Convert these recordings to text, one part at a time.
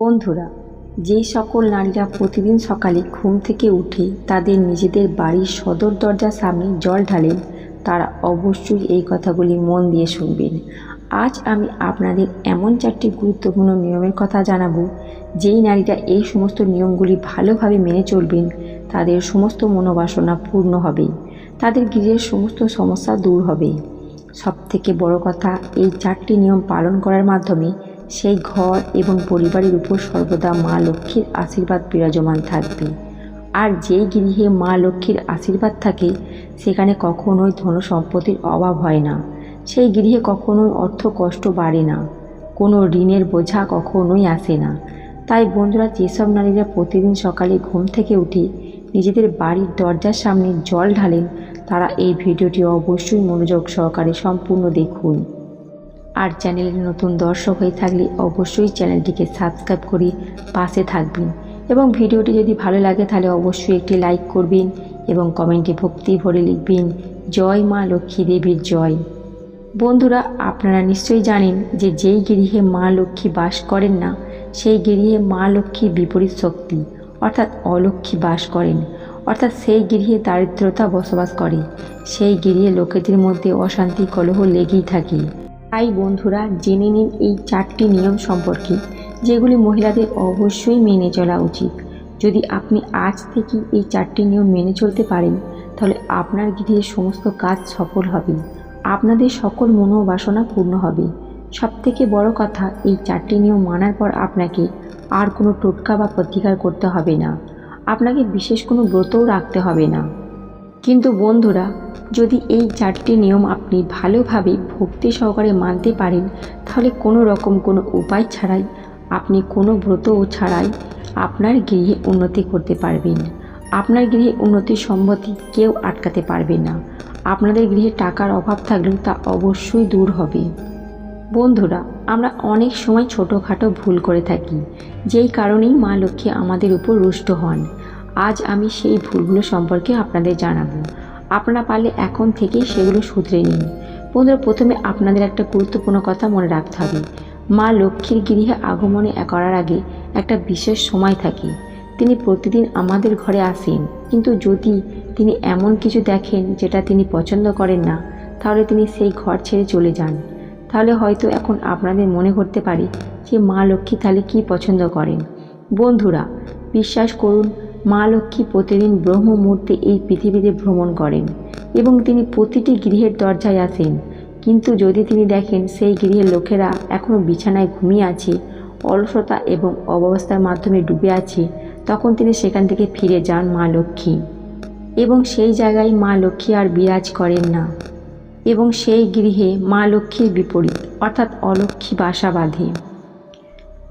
বন্ধুরা, যে সকল নারীরা প্রতিদিন সকালে ঘুম থেকে উঠে তাদের নিজেদের বাড়ির সদর দরজার সামনে জল ঢালেন তারা অবশ্যই এই কথাগুলি মন দিয়ে শুনবেন। আজ আমি আপনাদের এমন চারটি গুরুত্বপূর্ণ নিয়মের কথা জানাব, যেই নারীরা এই সমস্ত নিয়মগুলি ভালোভাবে মেনে চলবেন, তাদের সমস্ত মনোবাসনা পূর্ণ হবে, তাদের গৃহের সমস্ত সমস্যা দূর হবে। সবথেকে বড় কথা, এই চারটি নিয়ম পালন করার মাধ্যমে সেই ঘর এবং পরিবারের উপর সর্বদা মা লক্ষ্মীর আশীর্বাদ বিরাজমান থাকবে। আর যেই গৃহে মা লক্ষ্মীর আশীর্বাদ থাকে, সেখানে কখনোই ধন সম্পত্তির অভাব হয় না। সেই গৃহে কখনোই অর্থ কষ্ট বাড়ে না। কোনো ঋণের বোঝা কখনোই আসে না। তাই বন্ধুরা, যেসব নারীরা প্রতিদিন সকালে ঘুম থেকে উঠে নিজেদের বাড়ির দরজার সামনে জল ঢালেন, তারা এই ভিডিওটি অবশ্যই মনোযোগ সহকারে সম্পূর্ণ দেখুন। আর চ্যানেলের নতুন দর্শক হয়ে থাকলে অবশ্যই চ্যানেলটিকে সাবস্ক্রাইব করে পাশে থাকবেন এবং ভিডিওটি যদি ভালো লাগে তাহলে অবশ্যই একটি লাইক করবেন এবং কমেন্টে ভক্তি ভরে লিখবেন, জয় মা লক্ষ্মী দেবীর জয়। বন্ধুরা, আপনারা নিশ্চয়ই জানেন যে যেই গৃহে মা লক্ষ্মী বাস করেন না, সেই গৃহে মা লক্ষ্মীর বিপরীত শক্তি, অর্থাৎ অলক্ষ্মী বাস করেন। অর্থাৎ সেই গৃহে দারিদ্রতা বসবাস করে। সেই গৃহে লোকেদের মধ্যে অশান্তি, কলহ লেগেই থাকে। তাই বন্ধুরা জেনে নিন এই চারটি নিয়ম সম্পর্কে, যেগুলি মহিলাদের অবশ্যই মেনে চলা উচিত। যদি আপনি আজ থেকে এই চারটি নিয়ম মেনে চলতে পারেন, তাহলে আপনার গৃহের সমস্ত কাজ সফল হবে। আপনাদের সকল মনোবাসনা পূর্ণ হবে। সবথেকে বড় কথা, এই চারটি নিয়ম মানার পর আপনাকে আর কোনো টোটকা বা প্রতিকার করতে হবে না। আপনাকে বিশেষ কোনো ব্রতও রাখতে হবে না। কিন্তু বন্ধুরা যদি এই চারটি নিয়ম আপনি ভালোভাবে ভক্তি সহকারে মানতে পারেন, তাহলে কোনো রকম কোনো উপায় ছাড়াই আপনি কোনো ব্রত ছাড়াই আপনার গৃহে উন্নতি করতে পারবেন। আপনার গৃহে উন্নতির সম্মতি কেউ আটকাতে পারবে না। আপনাদের গৃহে টাকার অভাব থাকলেও তা অবশ্যই দূর হবে। বন্ধুরা, আমরা অনেক সময় ছোটোখাটো ভুল করে থাকি, যেই কারণেই মা লক্ষ্মী আমাদের উপর রুষ্ট হন। আজ আমি সেই ভুলগুলো সম্পর্কে আপনাদের জানাব। আপনারা পারলে এখন থেকেই সেগুলো শুধরে নিন। বন্ধুরা, প্রথমে আপনাদের একটা গুরুত্বপূর্ণ কথা মনে রাখতে হবে। মা লক্ষ্মীর গৃহে আগমনে করার আগে একটা বিশেষ সময় থাকে। তিনি প্রতিদিন আমাদের ঘরে আসেন। কিন্তু যদি তিনি এমন কিছু দেখেন যেটা তিনি পছন্দ করেন না, তাহলে তিনি সেই ঘর ছেড়ে চলে যান। তাহলে হয়তো এখন আপনাদের মনে করতে পারে যে মা লক্ষ্মী তাহলে কী পছন্দ করেন। বন্ধুরা, বিশ্বাস করুন মা লক্ষ্মী প্রতিদিন ব্রহ্ম মুহূর্তে এই পৃথিবীতে ভ্রমণ করেন এবং তিনি প্রতিটি গৃহের দরজায় আসেন। কিন্তু যদি তিনি দেখেন সেই গৃহের লোকেরা এখনও বিছানায় ঘুমিয়ে আছে, অলসতা এবং অব্যবস্থার মাধ্যমে ডুবে আছে, তখন তিনি সেখান থেকে ফিরে যান মা লক্ষ্মী। এবং সেই জায়গায় মা লক্ষ্মী আর বিরাজ করেন না। এবং সেই গৃহে মা লক্ষ্মীর বিপরীত, অর্থাৎ অলক্ষ্মী বাসা বাঁধে।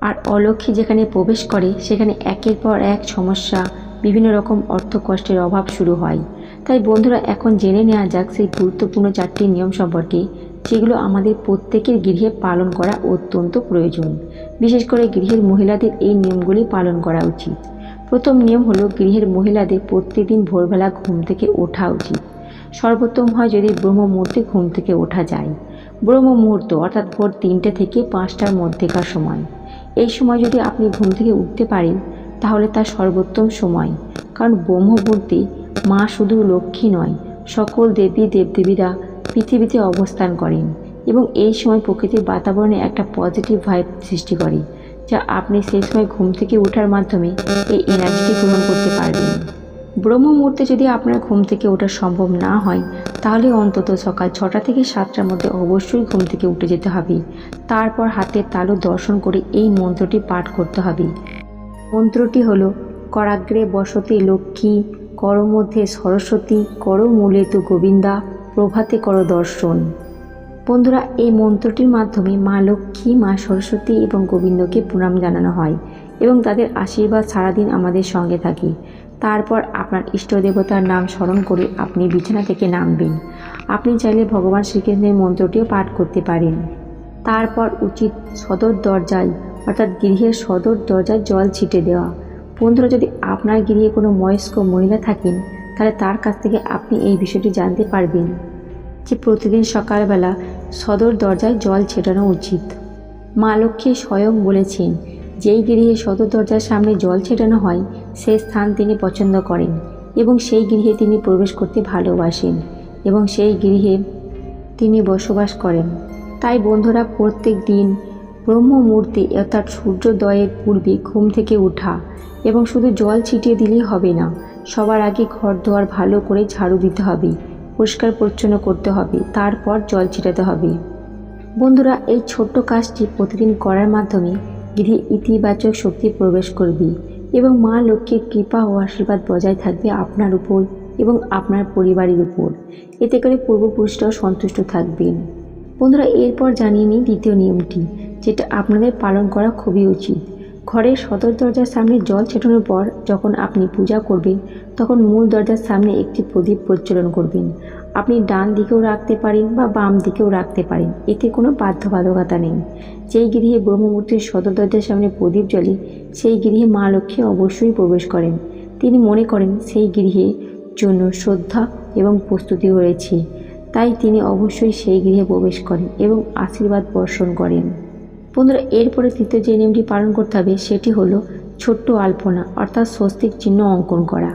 আর অলক্ষ্মী যেখানে প্রবেশ করে, সেখানে একের পর এক সমস্যা, বিভিন্ন রকম অর্থ কষ্টের অভাব শুরু হয়। তাই বন্ধুরা, এখন জেনে নেওয়া যাক সেই গুরুত্বপূর্ণ চারটি নিয়ম সম্পর্কে, যেগুলো আমাদের প্রত্যেকের গৃহে পালন করা অত্যন্ত প্রয়োজন। বিশেষ করে গৃহের মহিলাদের এই নিয়মগুলি পালন করা উচিত। প্রথম নিয়ম হলো গৃহের মহিলাদের প্রত্যেকদিন ভোরবেলা ঘুম থেকে ওঠা উচিত। সর্বোত্তম হয় যদি ব্রহ্ম মুহূর্তে ঘুম থেকে ওঠা যায়। ব্রহ্ম মুহূর্ত অর্থাৎ ভোর তিনটে থেকে পাঁচটার মধ্যেকার সময়। এই সময় যদি আপনি ঘুম থেকে উঠতে পারেন, তাহলে তার সর্বোত্তম সময়। কারণ ব্রহ্মবর্তী মা শুধু লক্ষ্মী নয়, সকল দেবী দেবদেবীরা পৃথিবীতে অবস্থান করেন এবং এই সময় প্রকৃতির বাতাবরণে একটা পজিটিভ ভাইব সৃষ্টি করে, যা আপনি সেই সময় ঘুম থেকে ওঠার মাধ্যমে এই এনার্জিটি গ্রহণ করতে পারবেন। ব্রহ্ম মুহূর্তে যদি আপনার ঘুম থেকে ওঠা সম্ভব না হয়, তাহলে অন্তত সকাল ছটা থেকে সাতটার মধ্যে অবশ্যই ঘুম থেকে উঠে যেতে হবে। তারপর হাতের তালু দর্শন করে এই মন্ত্রটি পাঠ করতে হবে। মন্ত্রটি হল, করাগ্রে বসতে লক্ষ্মী, কর মধ্যে সরস্বতী, কর মূলে তু গোবিন্দা, প্রভাতে কর দর্শন। বন্ধুরা, এই মন্ত্রটির মাধ্যমে মা লক্ষ্মী, মা সরস্বতী এবং গোবিন্দকে প্রণাম জানানো হয় এবং তাদের আশীর্বাদ সারাদিন আমাদের সঙ্গে থাকে। তারপর আপনার ইষ্ট দেবতার নাম স্মরণ করে আপনি বিছানা থেকে নামবেন। আপনি চাইলে ভগবান শ্রীকৃষ্ণের মন্ত্রটিও পাঠ করতে পারেন। তারপর উচিত সদর দরজায়, অর্থাৎ গৃহের সদর দরজায় জল ছিটে দেওয়া। বন্ধুরা, যদি আপনার গৃহে কোনো বয়স্ক মহিলা থাকেন, তাহলে তার কাছ থেকে আপনি এই বিষয়টি জানতে পারবেন যে প্রতিদিন সকালবেলা সদর দরজায় জল ছেটানো উচিত। মা লক্ষ্মী স্বয়ং বলেছেন যেই গৃহে সদর দরজার সামনে জল ছেটানো হয়, সে স্থান তিনি পছন্দ করেন এবং সেই গৃহে তিনি প্রবেশ করতে ভালোবাসেন এবং সেই গৃহে তিনি বসবাস করেন। তাই বন্ধুরা, প্রত্যেক দিন ব্রহ্ম মুহূর্তে অর্থাৎ সূর্যোদয়ের পূর্বে ঘুম থেকে ওঠা এবং শুধু জল ছিটিয়ে দিলেই হবে না, সবার আগে ঘর দোয়ার ভালো করে ঝাড়ু দিতে হবে, পরিষ্কার পরিচ্ছন্ন করতে হবে, তারপর জল ছিটাতে হবে। বন্ধুরা, এই ছোট্ট কাজটি প্রতিদিন করার মাধ্যমে গৃহে ইতিবাচক শক্তি প্রবেশ করবে এবং মা লক্ষ্মীর কৃপা ও আশীর্বাদ বজায় থাকবে আপনার উপর এবং আপনার পরিবারের উপর। এতে করে পূর্বপুরুষরাও সন্তুষ্ট থাকবেন। বন্ধুরা, এরপর জানিয়ে নিই দ্বিতীয় নিয়মটি, যেটা আপনাদের পালন করা খুবই উচিত। ঘরের সদর দরজার সামনে জল ছেটানোর পর যখন আপনি পূজা করবেন, তখন মূল দরজার সামনে একটি প্রদীপ প্রজ্বলন করবেন। আপনি ডান দিকেও রাখতে পারেন বা বাম দিকেও রাখতে পারেন, এতে কোনো বাধ্যবাধকতা নেই। যেই গৃহে ব্রহ্মমূর্তির সদর দরজার সামনে প্রদীপ জ্বলে, সেই গৃহে মা লক্ষ্মী অবশ্যই প্রবেশ করেন। তিনি মনে করেন সেই গৃহে জন্য শ্রদ্ধা এবং প্রস্তুতি রয়েছে। তাই তিনি অবশ্যই সেই গৃহে প্রবেশ করেন এবং আশীর্বাদ বর্ষণ করেন। বন্ধুরা এরপরে তৃতীয় যে নিয়মটি পালন করতে হবে, সেটি হলো ছোট্ট আলপনা, অর্থাৎ স্বস্তিক চিহ্ন অঙ্কন করা।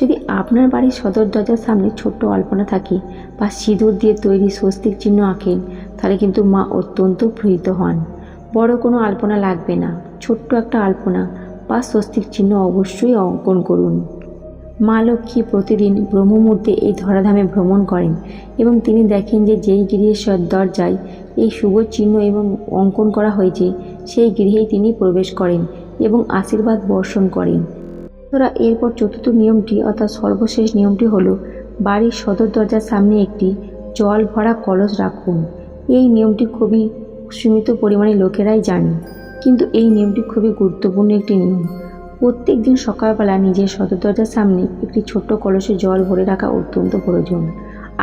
যদি আপনার বাড়ির সদর দরজার সামনে ছোট্ট আলপনা থাকে বা সিঁদুর দিয়ে তৈরি স্বস্তিক চিহ্ন আঁকেন, তাহলে কিন্তু মা অত্যন্ত প্রীত হন। বড় কোনো আলপনা লাগবে না। ছোট্ট একটা আলপনা বা স্বস্তিক চিহ্ন অবশ্যই অঙ্কন করুন। মা লক্ষ্মী প্রতিদিন ব্রহ্মমূর্তে এই ধরাধামে ভ্রমণ করেন এবং তিনি দেখেন যে যেই গৃহের দরজায় এই শুভ চিহ্ন এবং অঙ্কন করা হয়েছে, সেই গৃহেই তিনি প্রবেশ করেন এবং আশীর্বাদ বর্ষণ করেন। তোরা এরপর চতুর্থ নিয়মটি অর্থাৎ সর্বশেষ নিয়মটি হলো, বাড়ির সদর দরজার সামনে একটি জল ভরা কলস রাখুন। এই নিয়মটি খুবই সীমিত পরিমাণে লোকেরাই জানে, কিন্তু এই নিয়মটি খুবই গুরুত্বপূর্ণ একটি নিয়ম। প্রত্যেক দিন সকালবেলা নিজের সদর দরজার সামনে একটি ছোট্ট কলসে জল ভরে রাখা অত্যন্ত প্রয়োজন।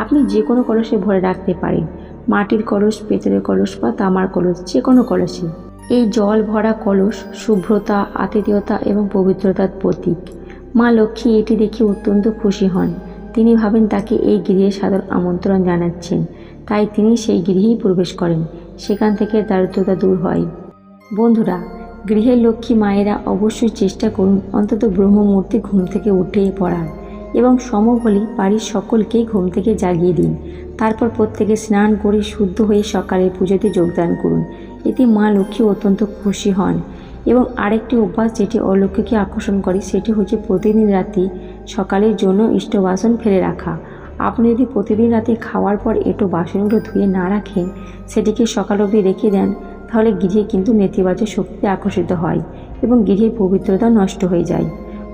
আপনি যে কোনো কলসে ভরে রাখতে পারেন। মাটির কলস পেতলের কলস বা তামার কলস, যে কোনো কলসে এই জল ভরা কলস শুভ্রতা, আতিথেয়তা এবং পবিত্রতার প্রতীক। মা লক্ষ্মী এটি দেখে অত্যন্ত খুশি হন। তিনি ভাবেন তাকে এই গৃহে সাদর আমন্ত্রণ জানাচ্ছেন। তাই তিনি সেই গৃহেই প্রবেশ করেন। সেখান থেকে দারিদ্রতা দূর হয়। বন্ধুরা, গৃহের লক্ষ্মী মায়েরা অবশ্যই চেষ্টা করুন অন্তত ব্রহ্মমূর্তি ঘুম থেকে উঠে পড়ার এবং সম্ভব হলে বাড়ির সকলকেই ঘুম থেকে জাগিয়ে দিন। তারপর প্রত্যেকে স্নান করে শুদ্ধ হয়ে সকালে পুজোতে যোগদান করুন। এতে মা লক্ষ্মী অত্যন্ত খুশি হন এবং আরেকটি অভ্যাস যেটি অলক্ষ্যকে আকর্ষণ করে, সেটি হচ্ছে প্রতিদিন রাতে সকালের জন্য ইষ্টবাসন ফেলে রাখা। আপনি যদি প্রতিদিন রাতে খাওয়ার পর এটো বাসনগুলো ধুয়ে না রাখেন, সেটিকে সকাল অবধি রেখে দেন, তাহলে গৃহে কিন্তু নেতিবাচক শক্তিতে আকর্ষিত হয় এবং গৃহের পবিত্রতা নষ্ট হয়ে যায়।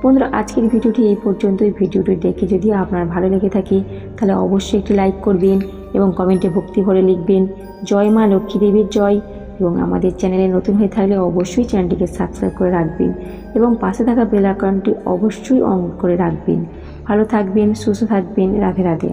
বন্ধুরা, আজকের ভিডিওটি এই পর্যন্তই। ভিডিওটি দেখে যদি আপনার ভালো লেগে থাকে, তাহলে অবশ্যই একটি লাইক করবেন এবং কমেন্টে ভক্তি ভরে লিখবেন। জয় মা লক্ষ্মী দেবীর জয়। এবং আমাদের চ্যানেলে নতুন হয়ে থাকলে অবশ্যই চ্যানেলটিকে সাবস্ক্রাইব করে রাখবেন এবং পাশে থাকা বেল অবশ্যই অন করে রাখবেন। ভালো থাকবেন, সুস্থ থাকবেন, রাধে রাধে।